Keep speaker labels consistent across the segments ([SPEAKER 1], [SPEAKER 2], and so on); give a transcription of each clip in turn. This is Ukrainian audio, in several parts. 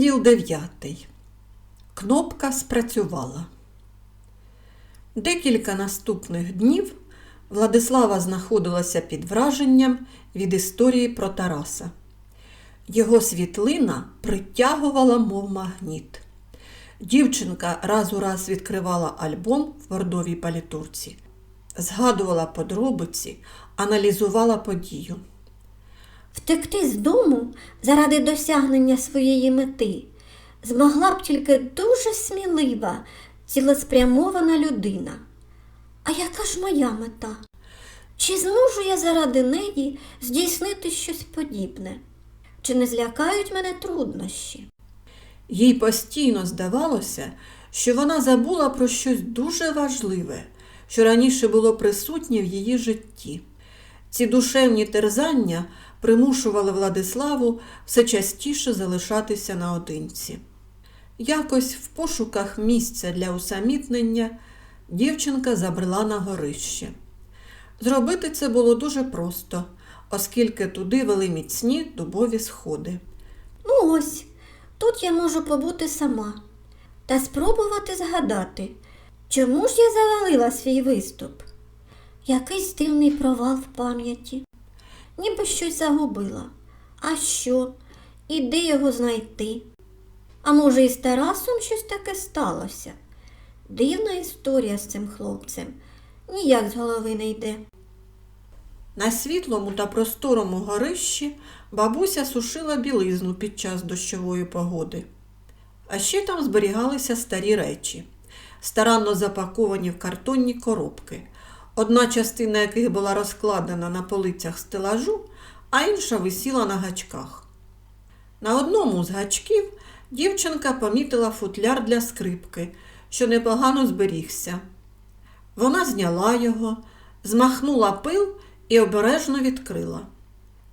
[SPEAKER 1] Розділ 9. Кнопка спрацювала. Декілька наступних днів Владислава знаходилася під враженням від історії про Тараса. Його світлина притягувала, мов магніт. Дівчинка раз у раз відкривала альбом в бордовій палітурці, згадувала подробиці, аналізувала подію.
[SPEAKER 2] Втекти з дому заради досягнення своєї мети змогла б тільки дуже смілива, цілеспрямована людина. А яка ж моя мета? Чи зможу я заради неї здійснити щось подібне? Чи не злякають мене труднощі?
[SPEAKER 1] Їй постійно здавалося, що вона забула про щось дуже важливе, що раніше було присутнє в її житті. Ці душевні терзання примушували Владиславу все частіше залишатися наодинці. Якось в пошуках місця для усамітнення дівчинка забрела на горище. Зробити це було дуже просто, оскільки туди вели міцні дубові сходи.
[SPEAKER 2] Ну ось, тут я можу побути сама та спробувати згадати, чому ж я завалила свій виступ? Якийсь дивний провал в пам'яті. Ніби щось загубила. А що? І де його знайти? А може, із Тарасом щось таке сталося? Дивна історія з цим хлопцем. Ніяк з голови не йде.
[SPEAKER 1] На світлому та просторому горищі бабуся сушила білизну під час дощової погоди. А ще там зберігалися старі речі, старанно запаковані в картонні коробки, одна частина яких була розкладена на полицях стелажу, а інша висіла на гачках. На одному з гачків дівчинка помітила футляр для скрипки, що непогано зберігся. Вона зняла його, змахнула пил і обережно відкрила.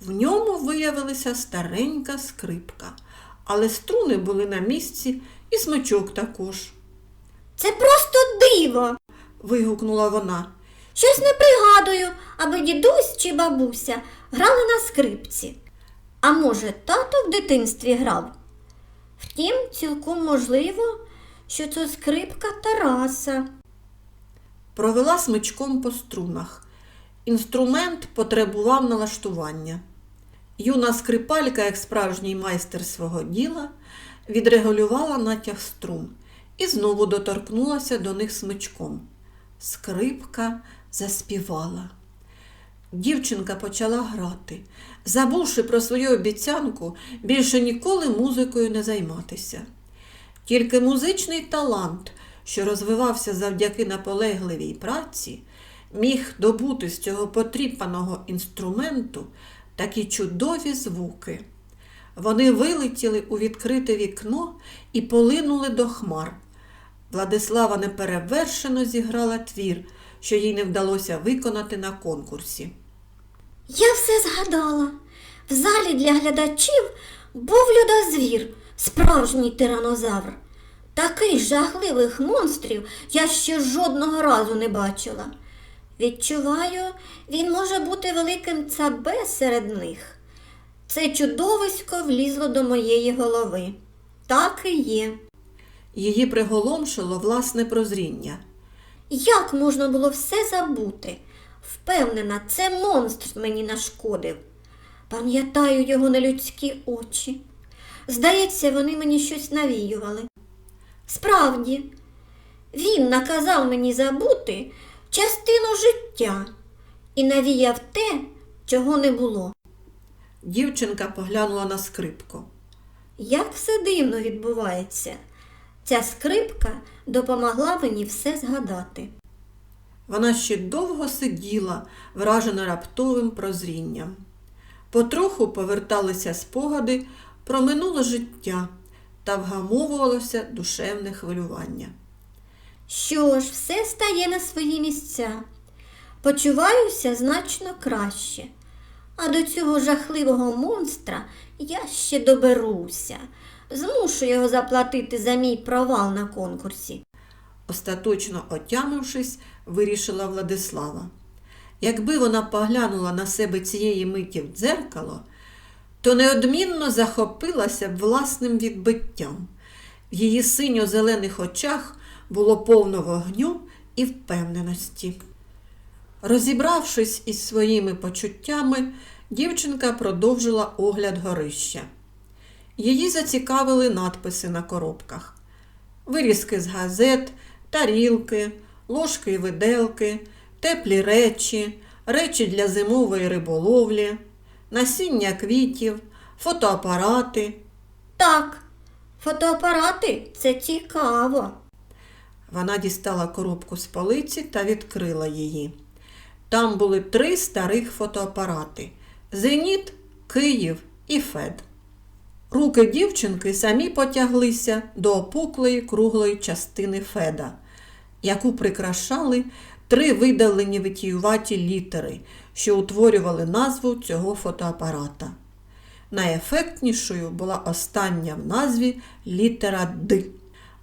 [SPEAKER 1] В ньому виявилася старенька скрипка, але струни були на місці і смичок також.
[SPEAKER 2] Це просто диво.
[SPEAKER 1] Вигукнула вона.
[SPEAKER 2] Щось не пригадую, аби дідусь чи бабуся грали на скрипці. А може, тато в дитинстві грав? Втім, цілком можливо, що це скрипка Тараса.
[SPEAKER 1] Провела смичком по струнах. Інструмент потребував налаштування. Юна скрипалька, як справжній майстер свого діла, відрегулювала натяг струн і знову доторкнулася до них смичком. Скрипка заспівала. Дівчинка почала грати, забувши про свою обіцянку більше ніколи музикою не займатися. Тільки музичний талант, що розвивався завдяки наполегливій праці, міг добути з цього потріпаного інструменту такі чудові звуки. Вони вилетіли у відкрите вікно і полинули до хмар. Владислава неперевершено зіграла твір, що їй не вдалося виконати на конкурсі.
[SPEAKER 2] Я все згадала. В залі для глядачів був людозвір, справжній тиранозавр. Таких жахливих монстрів я ще жодного разу не бачила. Відчуваю, він може бути великим цабе серед них. Це чудовисько влізло до моєї голови. Так і є.
[SPEAKER 1] Її приголомшило власне прозріння.
[SPEAKER 2] Як можна було все забути? Впевнена, це монстр мені нашкодив. Пам'ятаю його нелюдські очі. Здається, вони мені щось навіювали. Справді, він наказав мені забути частину життя і навіяв те, чого не було.
[SPEAKER 1] Дівчинка поглянула на скрипку.
[SPEAKER 2] Як все дивно відбувається. Ця скрипка допомогла мені все згадати.
[SPEAKER 1] Вона ще довго сиділа, вражена раптовим прозрінням. Потроху поверталися спогади про минуле життя та вгамовувалося душевне хвилювання.
[SPEAKER 2] Що ж, все стає на свої місця. Почуваюся значно краще. А до цього жахливого монстра я ще доберуся. Змушу його заплатити за мій провал на конкурсі.
[SPEAKER 1] Остаточно отямившись, вирішила Владислава. Якби вона поглянула на себе цієї миті в дзеркало, то неодмінно захопилася б власним відбиттям. В її синьо-зелених очах було повно вогню і впевненості. Розібравшись із своїми почуттями, дівчинка продовжила огляд горища. Її зацікавили надписи на коробках: вирізки з газет, тарілки, ложки і виделки, теплі речі, речі для зимової риболовлі, насіння квітів, фотоапарати.
[SPEAKER 2] Так, фотоапарати це цікаво.
[SPEAKER 1] Вона дістала коробку з полиці та відкрила її. Там були три старих фотоапарати: Зеніт, Київ і Фед. Руки дівчинки самі потяглися до опуклої круглої частини Феда, яку прикрашали три видалені витіюваті літери, що утворювали назву цього фотоапарата. Найефектнішою була остання в назві літера Д.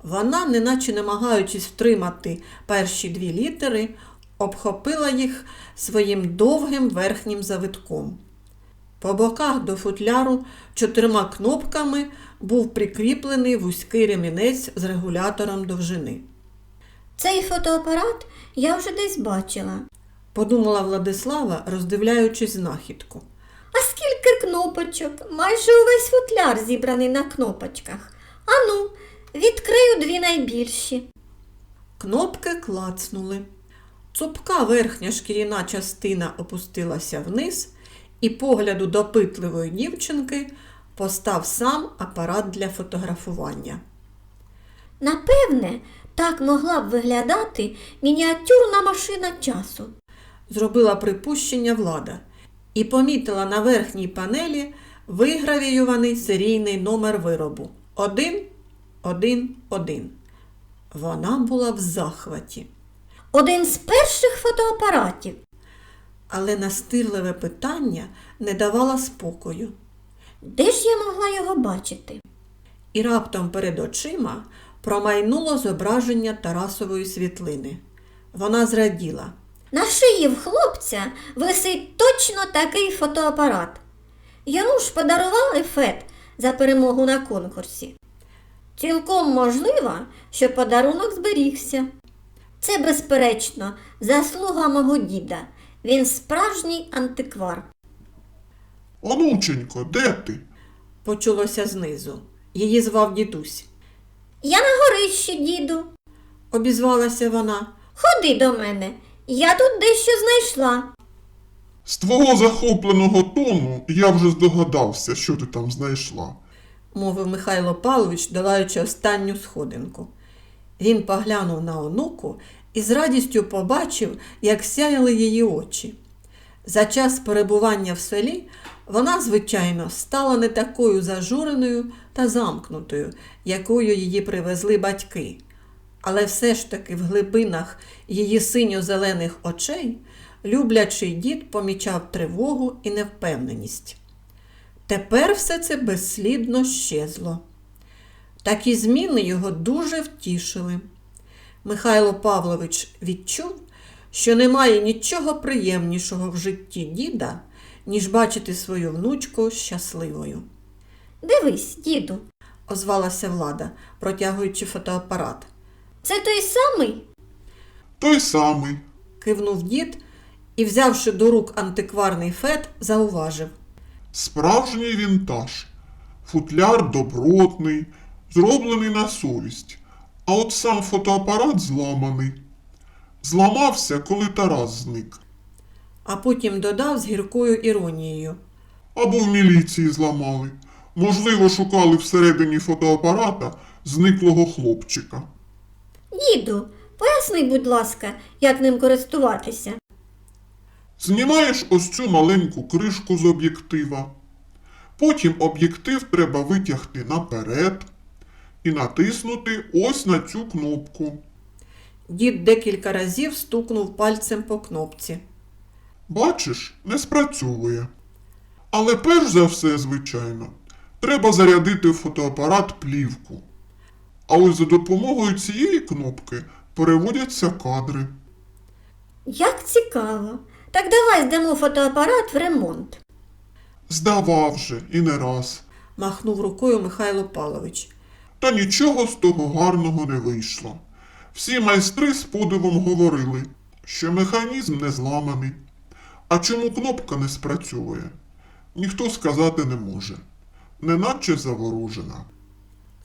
[SPEAKER 1] Вона, неначе намагаючись втримати перші дві літери, обхопила їх своїм довгим верхнім завитком. По боках до футляру чотирма кнопками був прикріплений вузький ремінець з регулятором довжини.
[SPEAKER 2] Цей фотоапарат я вже десь бачила.
[SPEAKER 1] Подумала Владислава, роздивляючись знахідку.
[SPEAKER 2] А скільки кнопочок? Майже увесь футляр зібраний на кнопочках. Ану, відкрию дві найбільші.
[SPEAKER 1] Кнопки клацнули. Цупка верхня шкіряна частина опустилася вниз, і погляду допитливої дівчинки постав сам апарат для фотографування.
[SPEAKER 2] Напевне, так могла б виглядати мініатюрна машина часу.
[SPEAKER 1] Зробила припущення влада і помітила на верхній панелі вигравіюваний серійний номер виробу 1, 1, 1. Вона була в захваті.
[SPEAKER 2] Один з перших фотоапаратів.
[SPEAKER 1] Але настирливе питання не давало спокою.
[SPEAKER 2] Де ж я могла його бачити?
[SPEAKER 1] І раптом перед очима промайнуло зображення Тарасової світлини. Вона зраділа.
[SPEAKER 2] На шиї в хлопця висить точно такий фотоапарат. Йому ж подарували фет за перемогу на конкурсі. Цілком можливо, що подарунок зберігся. Це, безперечно, заслуга мого діда. Він справжній антиквар.
[SPEAKER 3] Онученько, де ти?
[SPEAKER 1] Почулося знизу. Її звав дідусь.
[SPEAKER 2] Я на горищі, діду.
[SPEAKER 1] Обізвалася вона.
[SPEAKER 2] Ходи до мене. Я тут дещо знайшла.
[SPEAKER 3] З твого захопленого тону я вже здогадався, що ти там знайшла.
[SPEAKER 1] мовив Михайло Павлович, долаючи останню сходинку. Він поглянув на онуку і з радістю побачив, як сяяли її очі. За час перебування в селі вона, звичайно, стала не такою зажуреною та замкнутою, якою її привезли батьки. Але все ж таки в глибинах її синьо-зелених очей люблячий дід помічав тривогу і невпевненість. Тепер все це безслідно щезло. Такі зміни його дуже втішили. Михайло Павлович відчув, що немає нічого приємнішого в житті діда, ніж бачити свою внучку щасливою,
[SPEAKER 2] Дивись, діду,
[SPEAKER 1] озвалася влада, протягуючи фотоапарат.
[SPEAKER 2] це той самий?
[SPEAKER 3] Той самий.
[SPEAKER 1] Кивнув дід і, взявши до рук антикварний фет, зауважив.
[SPEAKER 3] Справжній вінтаж. Футляр добротний, зроблений на совість. А от сам фотоапарат зламаний. Зламався, коли Тарас зник.
[SPEAKER 1] А потім додав з гіркою іронією.
[SPEAKER 3] Або в міліції зламали. Можливо, шукали всередині фотоапарата зниклого хлопчика.
[SPEAKER 2] Діду, поясни, будь ласка, як ним користуватися.
[SPEAKER 3] Знімаєш ось цю маленьку кришку з об'єктива. Потім об'єктив треба витягти наперед і натиснути ось на цю кнопку.
[SPEAKER 1] Дід декілька разів стукнув пальцем по кнопці.
[SPEAKER 3] Бачиш, не спрацьовує. Але перш за все, звичайно, треба зарядити в фотоапарат плівку. А ось за допомогою цієї кнопки переводяться кадри.
[SPEAKER 2] Як цікаво. Так давай здамо фотоапарат в ремонт.
[SPEAKER 3] Здавав же і не раз.
[SPEAKER 1] махнув рукою Михайло Павлович.
[SPEAKER 3] Та нічого з того гарного не вийшло. Всі майстри з подивом говорили, що механізм не зламаний. А чому кнопка не спрацьовує? Ніхто сказати не може. Неначе заворожена.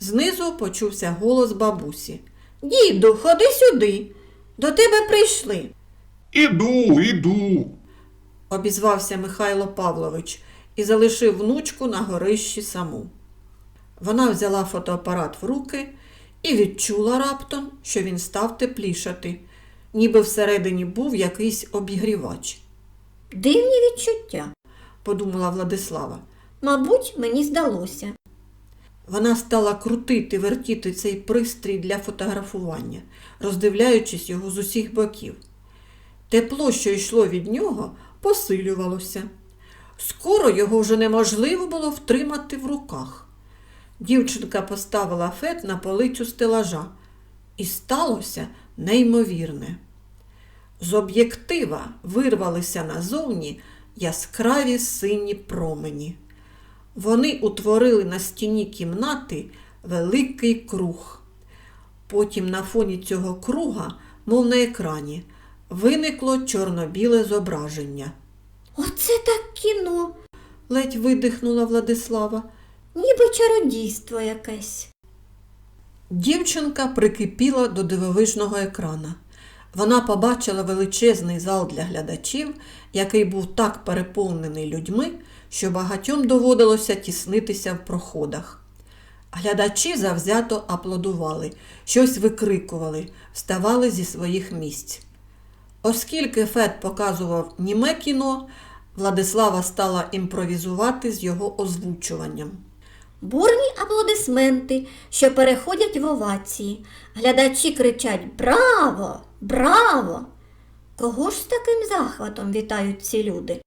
[SPEAKER 1] Знизу почувся голос бабусі. Діду, ходи сюди. До тебе прийшли.
[SPEAKER 3] Іду, іду.
[SPEAKER 1] обізвався Михайло Павлович і залишив внучку на горищі саму. Вона взяла фотоапарат в руки і відчула раптом, що він став теплішати, ніби всередині був якийсь обігрівач,
[SPEAKER 2] Дивні відчуття.
[SPEAKER 1] подумала Владислава.
[SPEAKER 2] Мабуть, мені здалося.
[SPEAKER 1] Вона стала крутити, вертіти цей пристрій для фотографування, роздивляючись його з усіх боків. Тепло, що йшло від нього, посилювалося. Скоро його вже неможливо було втримати в руках. Дівчинка поставила фет на полицю стелажа, і сталося неймовірне. З об'єктива вирвалися назовні яскраві сині промені. Вони утворили на стіні кімнати великий круг. Потім на фоні цього круга, мов на екрані, виникло чорно-біле зображення.
[SPEAKER 2] Оце так кіно,
[SPEAKER 1] Ледь видихнула Владислава.
[SPEAKER 2] Ніби чародійство якесь.
[SPEAKER 1] Дівчинка прикипіла до дивовижного екрана. Вона побачила величезний зал для глядачів, який був так переповнений людьми, що багатьом доводилося тіснитися в проходах. Глядачі завзято аплодували, щось викрикували, вставали зі своїх місць. Оскільки Фет показував німе кіно, Владислава стала імпровізувати з його озвучуванням.
[SPEAKER 2] Бурні аплодисменти, що переходять в овації. Глядачі кричать Браво! Браво! Кого ж з таким захватом вітають ці люди?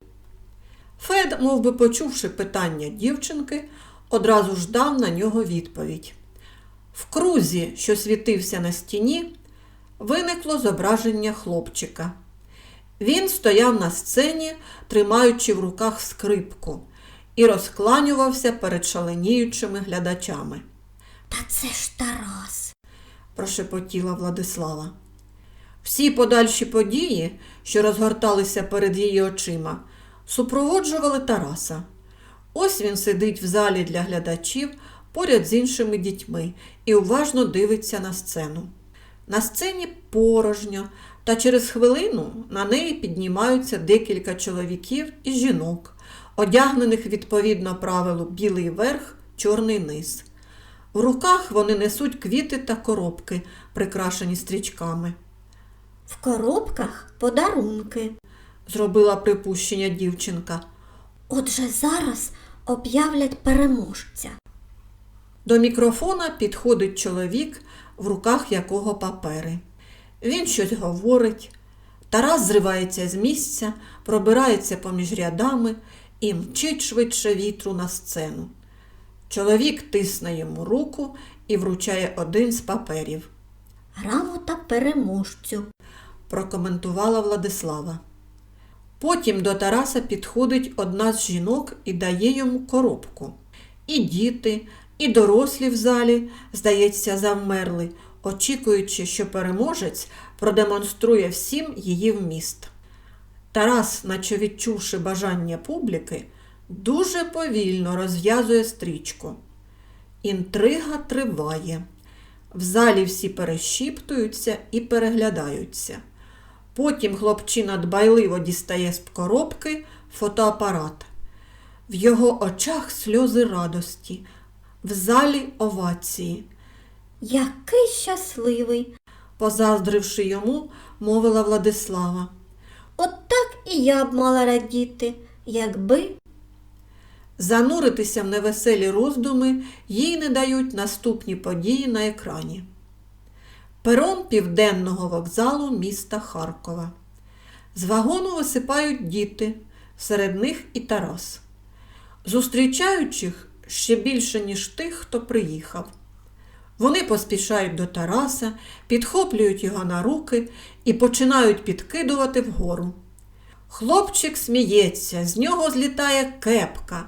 [SPEAKER 1] Фед, мов би почувши питання дівчинки, одразу ж дав на нього відповідь. В крузі, що світився на стіні, виникло зображення хлопчика. Він стояв на сцені, тримаючи в руках скрипку, і розкланювався перед шаленіючими глядачами,
[SPEAKER 2] Та це ж Тарас.
[SPEAKER 1] прошепотіла Владислава. Всі подальші події, що розгорталися перед її очима, супроводжували Тараса. Ось він сидить в залі для глядачів поряд з іншими дітьми і уважно дивиться на сцену. На сцені порожньо, та через хвилину на неї піднімаються декілька чоловіків і жінок, одягнених відповідно правилу білий верх, чорний низ. В руках вони несуть квіти та коробки, прикрашені стрічками.
[SPEAKER 2] В коробках подарунки.
[SPEAKER 1] Зробила припущення дівчинка.
[SPEAKER 2] Отже, зараз об'являть переможця.
[SPEAKER 1] До мікрофона підходить чоловік, в руках якого папери. Він щось говорить. Тарас зривається з місця, пробирається поміж рядами і мчить швидше вітру на сцену. Чоловік тисне йому руку і вручає один з паперів,
[SPEAKER 2] Грамота переможцю.
[SPEAKER 1] прокоментувала Владислава. Потім до Тараса підходить одна з жінок і дає йому коробку. І діти, і дорослі в залі, здається, завмерли, очікуючи, що переможець продемонструє всім її вміст. Тарас, наче відчувши бажання публіки, дуже повільно розв'язує стрічку. Інтрига триває. В залі всі перешіптуються і переглядаються. Потім хлопчина дбайливо дістає з коробки фотоапарат. В його очах сльози радості, в залі овації.
[SPEAKER 2] Який щасливий.
[SPEAKER 1] Позаздривши йому, мовила Владислава.
[SPEAKER 2] І я б мала радіти, якби.
[SPEAKER 1] Зануритися в невеселі роздуми їй не дають наступні події на екрані. Перон південного вокзалу міста Харкова. З вагону висипають діти, серед них і Тарас. Зустрічаючих ще більше, ніж тих, хто приїхав. Вони поспішають до Тараса, підхоплюють його на руки і починають підкидувати вгору. Хлопчик сміється, з нього злітає кепка.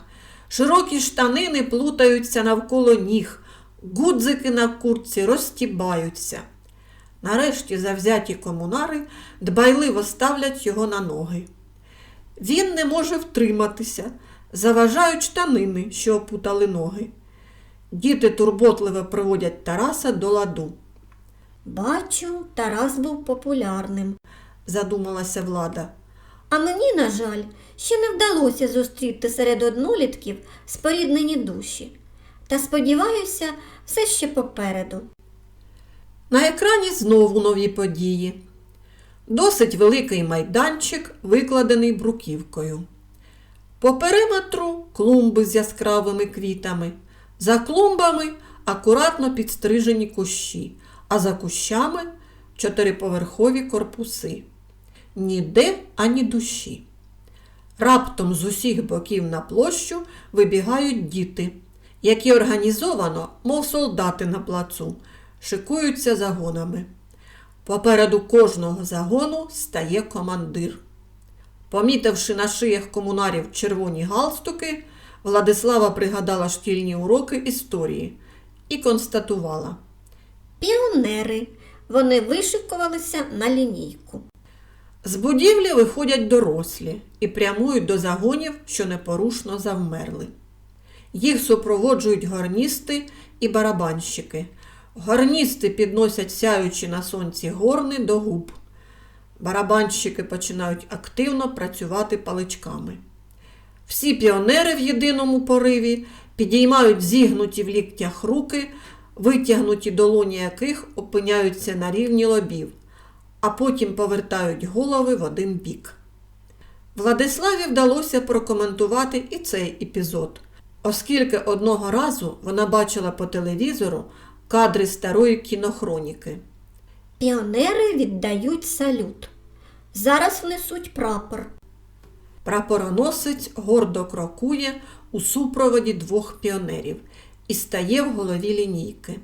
[SPEAKER 1] Широкі штанини плутаються навколо ніг, гудзики на куртці розтібаються. Нарешті завзяті комунари дбайливо ставлять його на ноги. Він не може втриматися, заважають штанини, що опутали ноги. Діти турботливо приводять Тараса до ладу,
[SPEAKER 2] Бачу, Тарас був популярним.
[SPEAKER 1] задумалася влада.
[SPEAKER 2] А мені, на жаль, ще не вдалося зустріти серед однолітків споріднені душі. Та сподіваюся, все ще попереду.
[SPEAKER 1] На екрані знову нові події. Досить великий майданчик, викладений бруківкою. По периметру клумби з яскравими квітами. За клумбами акуратно підстрижені кущі, а за кущами чотириповерхові корпуси. Ніде ані душі. Раптом з усіх боків на площу вибігають діти, які організовано, мов солдати на плацу, шикуються загонами. Попереду кожного загону стає командир. Помітивши на шиях комунарів червоні галстуки, Владислава пригадала шкільні уроки історії і констатувала.
[SPEAKER 2] Піонери. Вони вишикувалися на лінійку.
[SPEAKER 1] З будівлі виходять дорослі і прямують до загонів, що непорушно завмерли. Їх супроводжують гарністи і барабанщики. Гарністи підносять сяючі на сонці горни до губ. Барабанщики починають активно працювати паличками. Всі піонери в єдиному пориві підіймають зігнуті в ліктях руки, витягнуті долоні яких опиняються на рівні лобів, а потім повертають голови в один бік. Владиславі вдалося прокоментувати і цей епізод, оскільки одного разу вона бачила по телевізору кадри старої кінохроніки.
[SPEAKER 2] Піонери віддають салют. Зараз внесуть прапор.
[SPEAKER 1] Прапороносець гордо крокує у супроводі двох піонерів і стає в голові лінійки.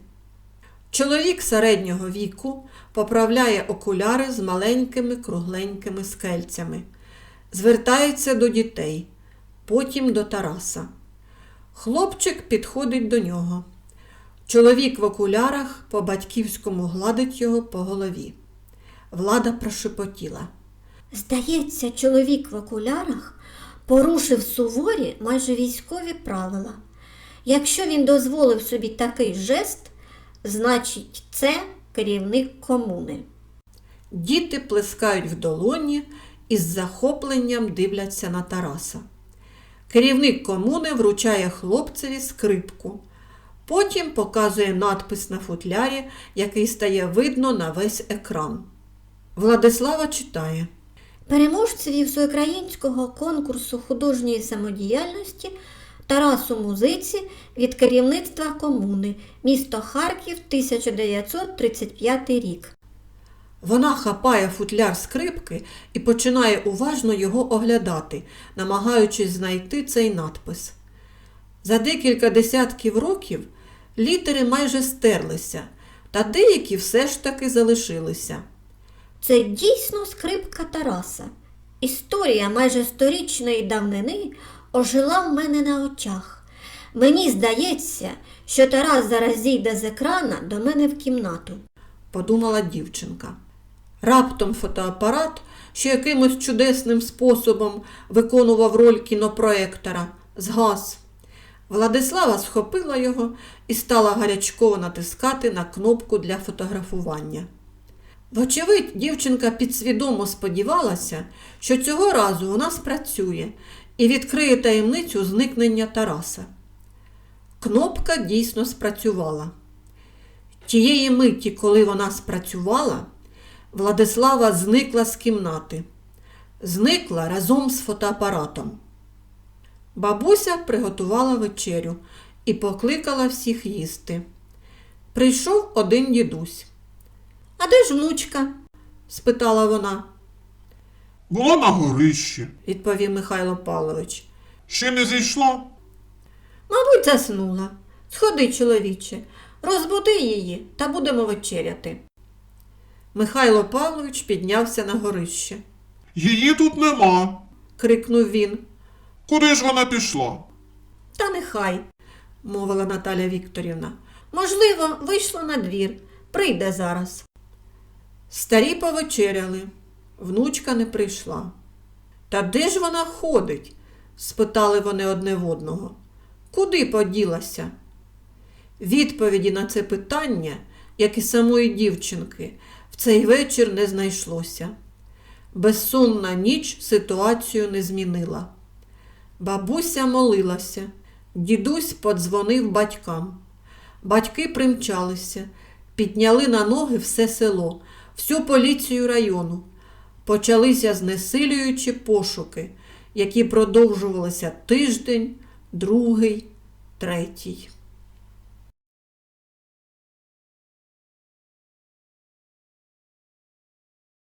[SPEAKER 1] Чоловік середнього віку поправляє окуляри з маленькими кругленькими скельцями, звертається до дітей, потім до Тараса. Хлопчик підходить до нього. Чоловік в окулярах по батьківському гладить його по голові. Влада прошепотіла.
[SPEAKER 2] Здається, чоловік в окулярах порушив суворі майже військові правила. Якщо він дозволив собі такий жест, значить це керівник комуни.
[SPEAKER 1] Діти плескають в долоні і з захопленням дивляться на Тараса. Керівник комуни вручає хлопцеві скрипку. Потім показує надпис на футлярі, який стає видно на весь екран. Владислава читає.
[SPEAKER 2] Переможцеві всеукраїнського конкурсу художньої самодіяльності Тарасу Музиці від керівництва комуни, місто Харків, 1935 рік.
[SPEAKER 1] Вона хапає футляр скрипки і починає уважно його оглядати, намагаючись знайти цей надпис. За декілька десятків років літери майже стерлися, та деякі все ж таки залишилися.
[SPEAKER 2] Це дійсно скрипка Тараса. Історія майже сторічної давнини ожила в мене на очах. Мені здається, що Тарас зараз зійде з екрана до мене в кімнату.
[SPEAKER 1] подумала дівчинка. Раптом фотоапарат, що якимось чудесним способом виконував роль кінопроектора, згас. Владислава схопила його і стала гарячково натискати на кнопку для фотографування. Вочевидь, дівчинка підсвідомо сподівалася, що цього разу вона спрацює і відкриє таємницю зникнення Тараса. Кнопка дійсно спрацювала. Тієї миті, коли вона спрацювала, Владислава зникла з кімнати. Зникла разом з фотоапаратом. Бабуся приготувала вечерю і покликала всіх їсти. Прийшов один дідусь. А де ж внучка? спитала вона,
[SPEAKER 3] Була на горищі.
[SPEAKER 1] відповів Михайло Павлович.
[SPEAKER 3] Ще не зійшла?
[SPEAKER 1] Мабуть, заснула. Сходи, чоловіче, розбуди її та будемо вечеряти. Михайло Павлович піднявся на горище.
[SPEAKER 3] Її тут нема.
[SPEAKER 1] крикнув він.
[SPEAKER 3] Куди ж вона пішла?
[SPEAKER 1] Та нехай, мовила Наталя Вікторівна. Можливо, вийшла на двір. Прийде зараз. Старі повечеряли. Внучка не прийшла. Та де ж вона ходить? спитали вони одне в одного. Куди поділася? Відповіді на це питання, як і самої дівчинки, в цей вечір не знайшлося. Безсонна ніч ситуацію не змінила. Бабуся молилася, дідусь подзвонив батькам. Батьки примчалися, підняли на ноги все село, всю поліцію району. Почалися знесилюючі пошуки, які продовжувалися тиждень, другий, третій.